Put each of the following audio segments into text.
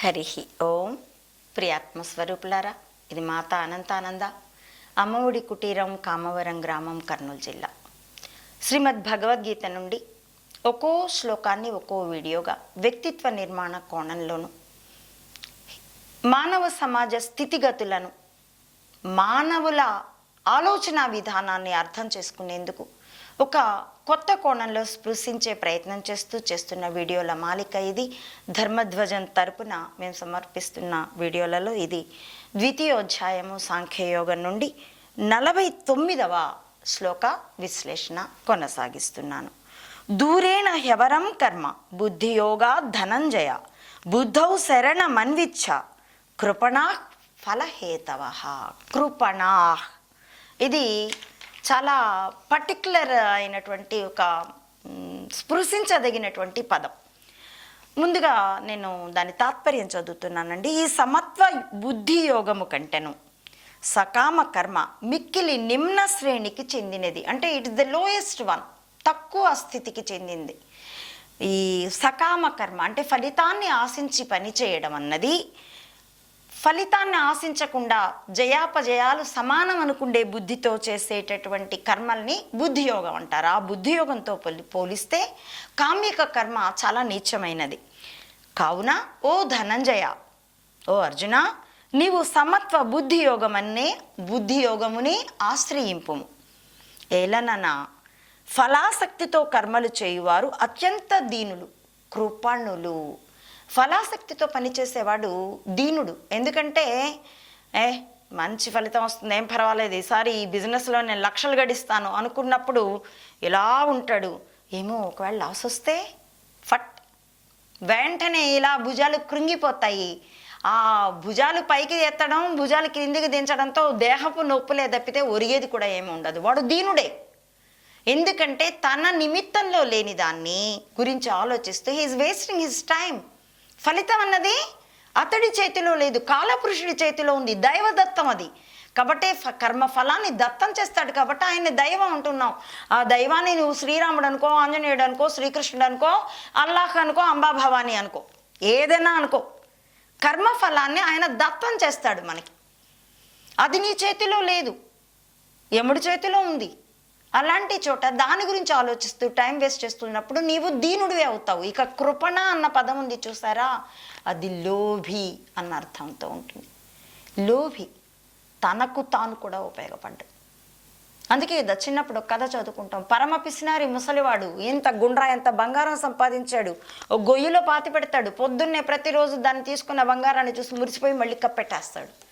హరి ఓం. ప్రియాత్మస్వరూపులారా ఇది మాత అనంతానంద అమ్మఒడి కుటీరం కామవరం గ్రామం కర్నూలు జిల్లా. శ్రీమద్ భగవద్గీత నుండి ఒక్కో శ్లోకాన్ని ఒక్కో వీడియోగా వ్యక్తిత్వ నిర్మాణ కోణంలోను మానవ సమాజ స్థితిగతులను మానవుల ఆలోచన విధానాన్ని అర్థం చేసుకునేందుకు ఒక కొత్త కోణంలో స్పృశించే ప్రయత్నం చేస్తూ చేస్తున్న వీడియోల మాలిక ఇది. ధర్మధ్వజం తరపున మేము సమర్పిస్తున్న వీడియోలలో ఇది. ద్వితీయోధ్యాయము సాంఖ్యయోగం నుండి నలభై తొమ్మిదవ శ్లోక విశ్లేషణ కొనసాగిస్తున్నాను. దూరేణ హ్యవరం కర్మ బుద్ధియోగా ధనంజయ బుద్ధౌ శరణ మన్విచ్ఛ కృపణా ఫలహేతవ కృపణా. ఇది చాలా పర్టిక్యులర్ అయినటువంటి ఒక స్పృశించదగినటువంటి పదం. ముందుగా నేను దాని తాత్పర్యం చదువుతున్నానండి. ఈ సమత్వ బుద్ధి యోగము కంటెను సకామ కర్మ మిక్కిలి నిమ్న శ్రేణికి చెందినది. అంటే it is the lowest one తక్కువ స్థితికి చెందింది. ఈ సకామ కర్మ అంటే ఫలితాన్ని ఆశించి పని చేయడం అన్నది ఫలితాన్ని ఆశించకుండా జయాపజయాలు సమానం అనుకుండే బుద్ధితో చేసేటటువంటి కర్మల్ని బుద్ధియోగం అంటారు. ఆ బుద్ధియోగంతో పోలి పోలిస్తే కామ్యక కర్మ చాలా నీచమైనది. కావున ఓ ధనంజయ ఓ అర్జున నీవు సమత్వ బుద్ధియోగమన్నే బుద్ధియోగముని ఆశ్రయింపుము. ఏలననా ఫలాసక్తితో కర్మలు చేయువారు అత్యంత దీనులు కృపణులు. ఫలాసక్తితో పనిచేసేవాడు దీనుడు. ఎందుకంటే ఏ మంచి ఫలితం వస్తుంది ఏం పర్వాలేదు ఈసారి ఈ బిజినెస్లో నేను లక్షలు గడిస్తాను అనుకున్నప్పుడు ఇలా ఉంటాడు. ఏమో ఒకవేళ లాస్ వస్తే ఫట్ వెంటనే ఇలా భుజాలు కృంగిపోతాయి. ఆ భుజాలు పైకి ఎత్తడం భుజాలు క్రిందికి దించడంతో దేహపు నొప్పులే తప్పితే ఒరిగేది కూడా ఏమి ఉండదు. వాడు దీనుడే. ఎందుకంటే తన నిమిత్తంలో లేని దాన్ని గురించి ఆలోచిస్తూ హీఈస్ వేస్టింగ్ హిస్ టైం ఫలితం అన్నది అతడి చేతిలో లేదు కాలపురుషుడి చేతిలో ఉంది దైవదత్తం అది. కాబట్టి ఫ- కర్మ ఫలాన్ని దత్తం చేస్తాడు కాబట్టి ఆయన దైవం అంటున్నావు ఆ దైవాన్ని నువ్వు శ్రీరాముడు అనుకో ఆంజనేయుడు అనుకో శ్రీకృష్ణుడు అనుకో అల్లాహ్ అనుకో అంబా భవాని అనుకో ఏదైనా అనుకో. కర్మ ఫలాన్ని ఆయన దత్తం చేస్తాడు మనకి. అది నీ చేతిలో లేదు. యముడి చేతిలో ఉంది. అలాంటి చోట దాని గురించి ఆలోచిస్తూ టైం వేస్ట్ చేస్తున్నప్పుడు నీవు దీనుడివే అవుతావు. ఇక కృపణ అన్న పదం ఉంది చూసారా? అది లోభి అన్న అర్థంతో ఉంటుంది. లోభి తనకు తాను కూడా ఉపయోగపడ్డాడు. అందుకే చిన్నప్పుడు ఒక కథ చదువుకుంటాం. పరమ పిసినారి ముసలివాడు ఎంత గుండ్రా ఎంత బంగారం సంపాదించాడు. ఓ గొయ్యిలో పాతి పెడతాడు. పొద్దున్నే ప్రతిరోజు దాన్ని తీసుకున్న బంగారాన్ని చూసి మురిసిపోయి మళ్ళీ కప్పెట్టేస్తాడు.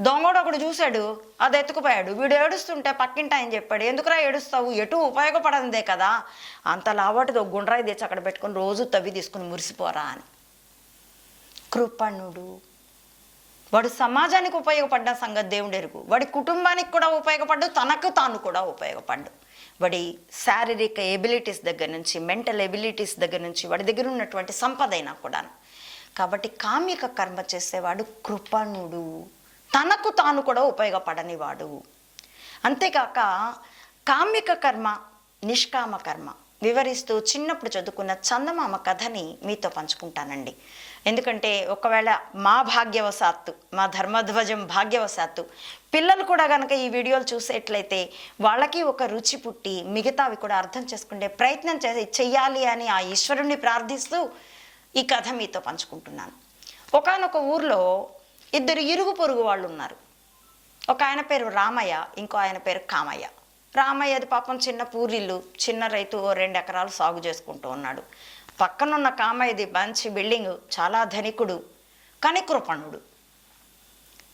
దొంగడు ఒకడు చూశాడు అది ఎత్తుకుపోయాడు. వీడు ఏడుస్తుంటే పక్కింటి ఆయన చెప్పాడు ఎందుకురా ఏడుస్తావు? ఎటు ఉపయోగపడదే కదా. అంత లావాటిది ఒక గుండ్రాయి తెచ్చి అక్కడ పెట్టుకొని రోజు తవ్వి తీసుకుని మురిసిపోరా అని. కృపణుడు. వాడు సమాజానికి ఉపయోగపడ్డ సంగతి దేవుడు ఎరుగు. వాడి కుటుంబానికి కూడా ఉపయోగపడ్డు తనకు తాను కూడా ఉపయోగపడ్డు. వాడి శారీరక ఎబిలిటీస్ దగ్గర నుంచి మెంటల్ ఎబిలిటీస్ దగ్గర నుంచి వాడి దగ్గర ఉన్నటువంటి సంపద అయినా కూడాను. కాబట్టి కామ్యక కర్మ చేసేవాడు కృపణుడు. తనకు తాను కూడా ఉపయోగపడనివాడు. అంతేకాక కామ్యక కర్మ నిష్కామ కర్మ వివరిస్తూ చిన్నప్పుడు చదువుకున్న చందమామ కథని మీతో పంచుకుంటానండి. ఎందుకంటే ఒకవేళ మా భాగ్యవశాత్తు మా ధర్మధ్వజం భాగ్యవశాత్తు పిల్లలు కూడా కనుక ఈ వీడియోలు చూసేట్లయితే వాళ్ళకి ఒక రుచి పుట్టి మిగతావి కూడా అర్థం చేసుకుంటే ప్రయత్నం చేసి చెయ్యాలి అని ఆ ఈశ్వరుణ్ణి ప్రార్థిస్తూ ఈ కథ మీతో పంచుకుంటున్నాను. ఒకానొక ఊర్లో ఇద్దరు ఇరుగు పొరుగు వాళ్ళు ఉన్నారు ఒక ఆయన పేరు రామయ్య ఇంకో ఆయన పేరు కామయ్య. రామయ్యది పాపం చిన్న పూరిల్లు చిన్న రైతు ఓ రెండు ఎకరాలు సాగు చేసుకుంటూ ఉన్నాడు. పక్కనున్న కామయ్యది మంచి బిల్డింగ్ చాలా ధనికుడు కానీ కృపణుడు.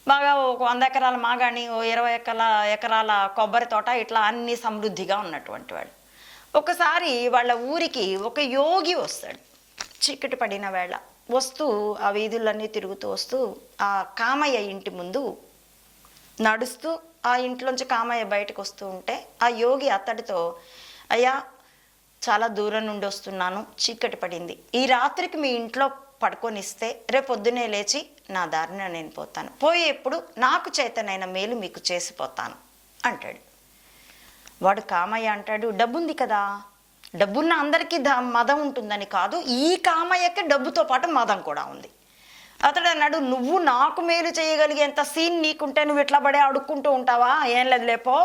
బాగా ఒక వంద ఎకరాల మాగాణి ఓ ఇరవై ఎకరాల ఎకరాల కొబ్బరి తోట ఇట్లా అన్ని సమృద్ధిగా ఉన్నటువంటి వాడు. ఒకసారి వాళ్ళ ఊరికి ఒక యోగి వస్తాడు. చీకటి పడిన వేళ. వస్తూ ఆ వీధులన్నీ తిరుగుతూ వస్తూ ఆ కామయ్య ఇంటి ముందు నడుస్తూ ఆ ఇంట్లోంచి కామయ్య బయటకు వస్తూ ఉంటే ఆ యోగి అతడితో అయ్యా చాలా దూరం నుండి వస్తున్నాను చీకటి పడింది. ఈ రాత్రికి మీ ఇంట్లో పడుకొనిస్తే రేపు పొద్దునే లేచి నా దారిన నేను పోతాను. పోయేప్పుడు నాకు చేతనైన మేలు మీకు చేసిపోతాను అంటాడు. వాడు కామయ్య అంటాడు డబ్బుంది కదా డబ్బున్న అందరికీ ద మదం ఉంటుందని కాదు ఈ కామయ్యకి డబ్బుతో పాటు మదం కూడా ఉంది. అతడు అన్నాడు నువ్వు నాకు మేలు చేయగలిగేంత సీన్ నీకుంటే నువ్వు ఇట్లా పడే అడుక్కుంటూ ఉంటావా? ఏం లేదు లేపో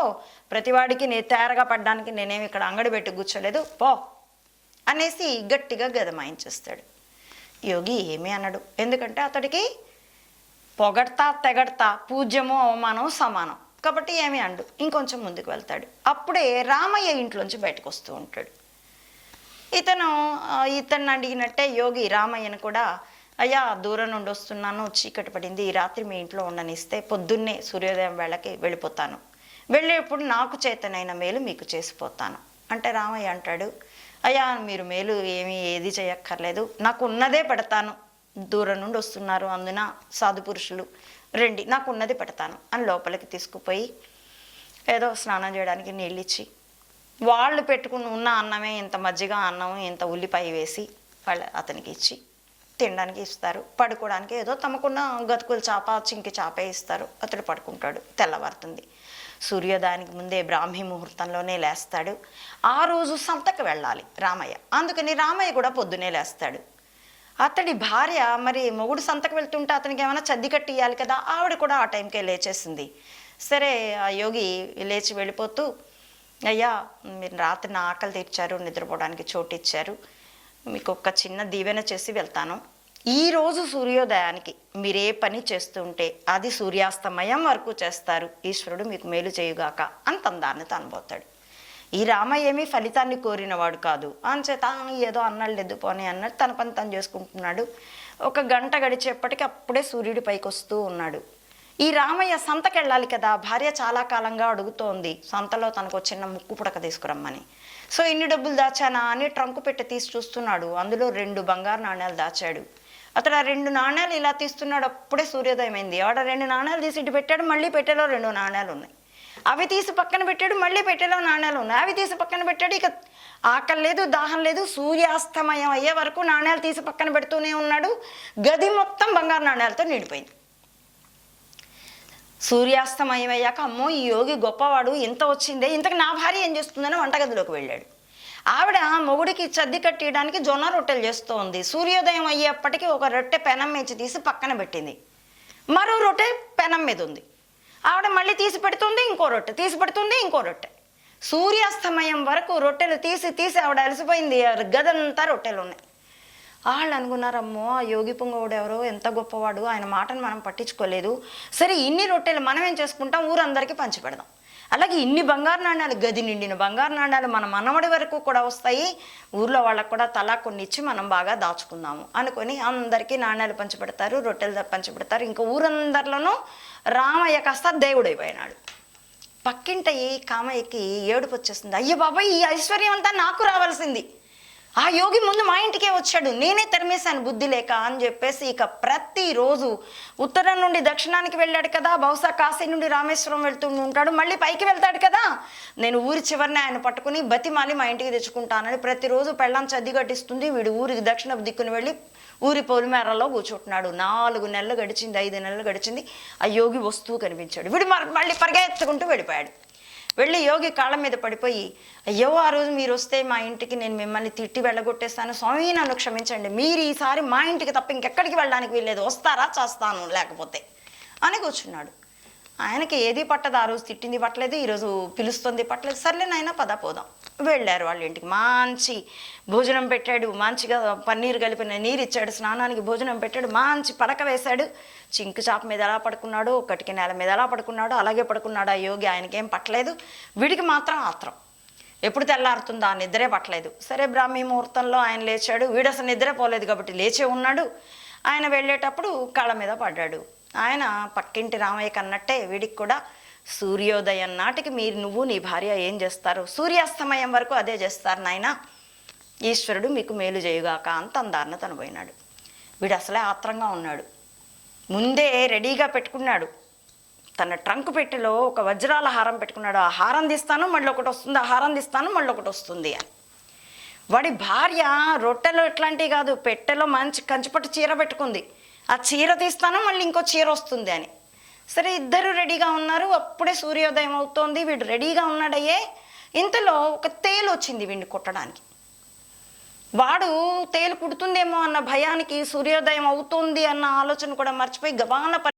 ప్రతివాడికి నే తేరగా పడ్డానికి నేనేమి ఇక్కడ అంగడి పెట్టి కూర్చోలేదు పో. అనేసి గట్టిగా గదమాయించేస్తాడు యోగి ఏమీ అన్నాడు ఎందుకంటే అతడికి పొగడతా తెగడతా పూజ్యము అవమానం సమానం. కాబట్టి ఏమీ అండు. ఇంకొంచెం ముందుకు వెళ్తాడు. అప్పుడే రామయ్య ఇంట్లోంచి బయటకు వస్తూ ఉంటాడు. ఇతను ఇతను అడిగినట్టే యోగి రామయ్యను కూడా అయ్యా దూరం నుండి వస్తున్నాను చీకటి పడింది ఈ రాత్రి మీ ఇంట్లో ఉండనిస్తే పొద్దున్నే సూర్యోదయం వేళకి వెళ్ళిపోతాను. వెళ్ళేప్పుడు నాకు చేతనైన మేలు మీకు చేసిపోతాను. అంటే రామయ్య అంటాడు అయ్యా మీరు మేలు ఏమీ ఏది చేయక్కర్లేదు. నాకు ఉన్నదే పెడతాను. దూరం నుండి వస్తున్నారు అందున సాధు పురుషులు. రండి నాకు ఉన్నది పెడతాను. అని లోపలికి తీసుకుపోయి ఏదో స్నానం చేయడానికి నీళ్ళు ఇచ్చి వాళ్ళు పెట్టుకుని ఉన్న అన్నమే ఇంత మజ్జిగ అన్నం ఇంత ఉల్లిపాయ వేసి వాళ్ళు అతనికి ఇచ్చి తినడానికి ఇస్తారు. పడుకోవడానికి ఏదో తమకున్న గతుకులు చాప చింకి చాపే ఇస్తారు. అతడు పడుకుంటాడు తెల్లవారుతుంది. సూర్యోదయానికి ముందే బ్రాహ్మీ ముహూర్తంలోనే లేస్తాడు. ఆ రోజు సంతకు వెళ్ళాలి రామయ్య. అందుకని రామయ్య కూడా పొద్దునే లేస్తాడు. అతడి భార్య మరి మొగుడు సంతకు వెళ్తుంటే అతనికి ఏమైనా చద్ది కట్టి ఇవ్వాలి కదా ఆవిడ కూడా ఆ టైంకే లేచేసింది. సరే ఆ యోగి లేచి వెళ్ళిపోతూ అయ్యా మీరు రాత్రి నా ఆకలి తీర్చారు నిద్రపోవడానికి చోటు ఇచ్చారు మీకు ఒక చిన్న దీవెన చేసి వెళ్తాను. ఈరోజు సూర్యోదయానికి మీరు ఏ పని చేస్తుంటే అది సూర్యాస్తమయం వరకు చేస్తారు. ఈశ్వరుడు మీకు మేలు చేయుగాక అని తన దాన్ని తనబోతాడు ఈ రామయ్యమి ఏమీ ఫలితాన్ని కోరినవాడు కాదు. అంచేత ఏదో అన్నాడు లేదు పోనీ అన్నట్టు తన పని తను చేసుకుంటున్నాడు. ఒక గంట గడిచేపటికి అప్పుడే సూర్యుడి పైకి వస్తూ ఉన్నాడు. ఈ రామయ్య సంతకెళ్ళాలి కదా భార్య చాలా కాలంగా అడుగుతోంది సంతలో తనకు చిన్న ముక్కు పుడక తీసుకురమ్మని. సో ఇన్ని డబ్బులు దాచానా అని ట్రంకు పెట్టి తీసి చూస్తున్నాడు. అందులో రెండు బంగారు నాణ్యాలు దాచాడు. అతడు ఆ రెండు నాణ్యాలు ఇలా తీస్తున్నాడు అప్పుడే సూర్యోదయం అయింది ఆడ రెండు నాణ్యాలు తీసి ఇటు పెట్టాడు మళ్ళీ పెట్టెలో రెండు నాణ్యాలు ఉన్నాయి. అవి తీసి పక్కన పెట్టాడు మళ్ళీ పెట్టెలో నాణ్యాలు ఉన్నాయి. అవి తీసి పక్కన పెట్టాడు ఇక ఆకలి లేదు దాహం లేదు సూర్యాస్తమయం అయ్యే వరకు నాణ్యాలు తీసి పక్కన పెడుతూనే ఉన్నాడు. గది మొత్తం బంగారు నాణ్యాలతో నిండిపోయింది. సూర్యాస్తమయం అయ్యాక అమ్మో ఈ యోగి గొప్పవాడు ఇంత వచ్చిందే ఇంతకు నా భార్య ఏం చేస్తుందని వంటగదిలోకి వెళ్ళాడు. ఆవిడ మొగుడికి చద్ది కట్టియడానికి జొన్న రొట్టెలు చేస్తోంది. సూర్యోదయం అయ్యేప్పటికీ ఒక రొట్టె పెనం మేచి తీసి పక్కన పెట్టింది. మరో రొట్టె పెనం మీద ఉంది. ఆవిడ మళ్ళీ తీసి పెడుతుంది ఇంకో రొట్టె తీసి పెడుతుంది ఇంకో రొట్టె. సూర్యాస్తమయం వరకు రొట్టెలు తీసి తీసి ఆవిడ అలసిపోయింది. గదంతా రొట్టెలు ఉన్నాయి. వాళ్ళు అనుకున్నారమ్మో ఆ యోగి పుంగవుడు ఎవరో ఎంత గొప్పవాడు ఆయన మాటను మనం పట్టించుకోలేదు. సరే ఇన్ని రొట్టెలు మనం ఏం చేసుకుంటాం? ఊరందరికీ పంచిపెడదాం అలాగే ఇన్ని బంగారు నాణ్యాలు గది నిండిన బంగారు నాణ్యాలు మన మనవడి వరకు కూడా వస్తాయి. ఊర్లో వాళ్ళకు కూడా తలా కొన్ని ఇచ్చి మనం బాగా దాచుకుందాము అనుకొని అందరికీ నాణ్యాలు పంచిపెడతారు రొట్టెలు పంచిపెడతారు ఇంకా ఊరందరిలోనూ రామయ్య కాస్త దేవుడైపోయినాడు. పక్కింట ఈ కామయ్యకి ఏడుపు వచ్చేస్తుంది అయ్యో బాబాయ్ ఈ ఐశ్వర్యం అంతా నాకు రావాల్సింది. ఆ యోగి ముందు మా ఇంటికే వచ్చాడు. నేనే తరిమేశాను బుద్ధి లేక అని చెప్పేసి ఇక ప్రతిరోజు ఉత్తరం నుండి దక్షిణానికి వెళ్ళాడు కదా. బహుశా కాశీ నుండి రామేశ్వరం వెళ్తూ ఉంటాడు. మళ్ళీ పైకి వెళ్తాడు కదా. నేను ఊరి చివరిని ఆయన పట్టుకుని బతిమాలి మా ఇంటికి తెచ్చుకుంటానని ప్రతిరోజు పెళ్ళం చదిగట్టిస్తుంది వీడు ఊరికి దక్షిణ దిక్కుని వెళ్ళి ఊరి పొలిమేరలో కూర్చుంటున్నాడు. నాలుగు నెలలు గడిచింది ఐదు నెలలు గడిచింది. ఆ యోగి వస్తువు కనిపించాడు. వీడు మరి మళ్ళీ పరిగెత్తుకుంటూ వెళ్ళిపోయాడు. వెళ్ళి యోగి కాళ్ళ మీద పడిపోయి అయ్యో ఆ రోజు మీరు వస్తే మా ఇంటికి నేను మిమ్మల్ని తిట్టి వెళ్ళగొట్టేస్తాను. స్వామి నన్ను క్షమించండి. మీరు ఈసారి మా ఇంటికి తప్ప ఇంకెక్కడికి వెళ్ళడానికి వీల్లేదు. వస్తారా చేస్తాను లేకపోతే అని కూర్చున్నాడు. ఆయనకి ఏది పట్టదు ఆ రోజు తిట్టింది పట్టలేదు ఈరోజు పిలుస్తుంది పట్టలేదు. సర్లే నాయన పద పోదాం. వెళ్ళారు వాళ్ళ ఇంటికి. మంచి భోజనం పెట్టాడు. మంచిగా పన్నీరు కలిపిన నీరు ఇచ్చాడు. స్నానానికి భోజనం పెట్టాడు. మంచి పడక వేశాడు. చింకు చాప మీద ఎలా పడుకున్నాడు ఒకటికి నేల మీద ఎలా పడుకున్నాడు అలాగే పడుకున్నాడు. ఆ యోగి ఆయనకేం పట్టలేదు. వీడికి మాత్రం ఆత్రం. ఎప్పుడు తెల్లారుతుందా నిద్రే పట్టలేదు. సరే బ్రాహ్మీ ముహూర్తంలో ఆయన లేచాడు. వీడు అసలు నిద్ర పోలేదు కాబట్టి లేచే ఉన్నాడు. ఆయన వెళ్ళేటప్పుడు కాళ్ళ మీద పడ్డాడు. ఆయన పక్కింటి రామయ్యకి అన్నట్టే వీడికి కూడా సూర్యోదయం నాటికి మీరు నువ్వు నీ భార్య ఏం చేస్తారు సూర్యాస్తమయం వరకు అదే చేస్తారు నాయన. ఈశ్వరుడు మీకు మేలు చేయుగాక అంత తన తను పోయినాడు. వీడు అసలే ఆత్రంగా ఉన్నాడు. ముందే రెడీగా పెట్టుకున్నాడు. తన ట్రంక్ పెట్టెలో ఒక వజ్రాల హారం పెట్టుకున్నాడు. ఆ హారం తీస్తాను మళ్ళీ ఒకటి వస్తుంది. ఆ హారం తీస్తాను మళ్ళీ ఒకటి వస్తుంది అని. వాడి భార్య రొట్టెలు ఎట్లాంటివి కాదు పెట్టెలో మంచి కంచిపట్టు చీర పెట్టుకుంది. ఆ చీర తీస్తాను మళ్ళీ ఇంకో చీర వస్తుంది అని. సరే ఇద్దరు రెడీగా ఉన్నారు. అప్పుడే సూర్యోదయం అవుతోంది. వీడు రెడీగా ఉన్నాడయ్యే. ఇంతలో ఒక తేలు వచ్చింది వీడిని కొట్టడానికి. వాడు తేలు కుడుతుందేమో అన్న భయానికి సూర్యోదయం అవుతుంది అన్న ఆలోచన కూడా మర్చిపోయి గబాన